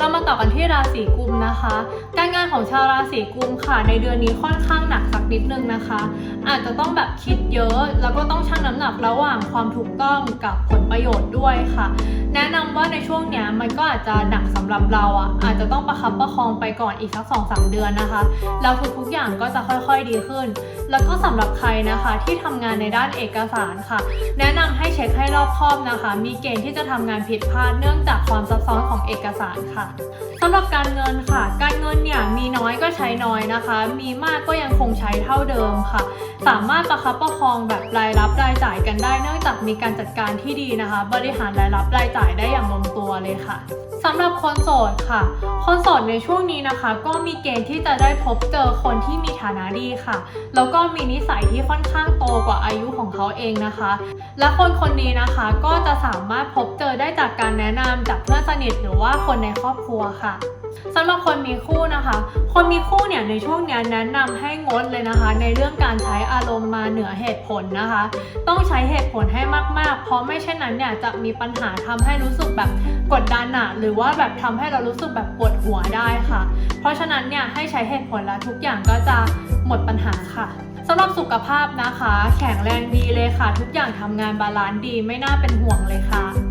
เรามาต่อกันที่ราศีกุมนะคะ การงานของชาวราศีกุมค่ะ ในเดือนนี้ค่อนข้างหนักสักนิดนึงนะคะ อาจจะต้องแบบคิดเยอะ แล้วก็ต้องชั่งน้ำหนักระหว่างความถูกต้องกับผลประโยชน์ด้วยค่ะ แนะนำว่าในช่วงเนี้ยมันก็อาจจะหนักสำหรับเราอะอาจจะต้องประคับประคองไปก่อนอีกสักสองสามเดือนนะคะแล้วทุกๆอย่างก็จะค่อยๆดีขึ้น แล้วก็สำหรับใครนะคะที่ทำงานในด้านเอกสารค่ะ แนะนำให้เช็คให้รอบคอบนะคะ มีเกณฑ์ที่จะทำงานผิดพลาดเนื่องจากความซับซ้อนของเอกสารค่ะสำหรับการเงินค่ะ การเงินเนี่ยมีน้อยก็ใช้น้อยนะคะ มีมากก็ยังคงใช้เท่าเดิมค่ะ สามารถประคับประคองแบบรายรับรายจ่ายกันได้ เนื่องจากมีการจัดการที่ดีนะคะ บริหารรายรับรายจ่ายได้อย่างลงตัวเลยค่ะสำหรับคนโสดค่ะ คนโสดในช่วงนี้นะคะ ก็มีเกณฑ์ที่จะได้พบเจอคนที่มีฐานะดีค่ะ แล้วก็มีนิสัยที่ค่อนข้างโตกว่าอายุของเขาเองนะคะ และคนคนนี้นะคะก็จะสามารถพบเจอได้จากการแนะนำจากเพื่อนสนิทหรือว่าคนในครอบครัวค่ะสำหรับคนมีคู่นะคะ คนมีคู่เนี่ยในช่วงเนี้ยแนะนำให้งดเลยนะคะ ในเรื่องการใช้อารมณ์มาเหนือเหตุผลนะคะ ต้องใช้เหตุผลให้มากๆ เพราะไม่เช่นนั้นเนี่ยจะมีปัญหาทำให้รู้สึกแบบกดดันอะหรือว่าแบบทำให้เรารู้สึกแบบปวดหัวได้ค่ะ เพราะฉะนั้นเนี่ยให้ใช้เหตุผลแล้วทุกอย่างก็จะหมดปัญหาค่ะ สำหรับสุขภาพนะคะ แข็งแรงดีเลยค่ะ ทุกอย่างทำงานบาลานซ์ดีไม่น่าเป็นห่วงเลยค่ะ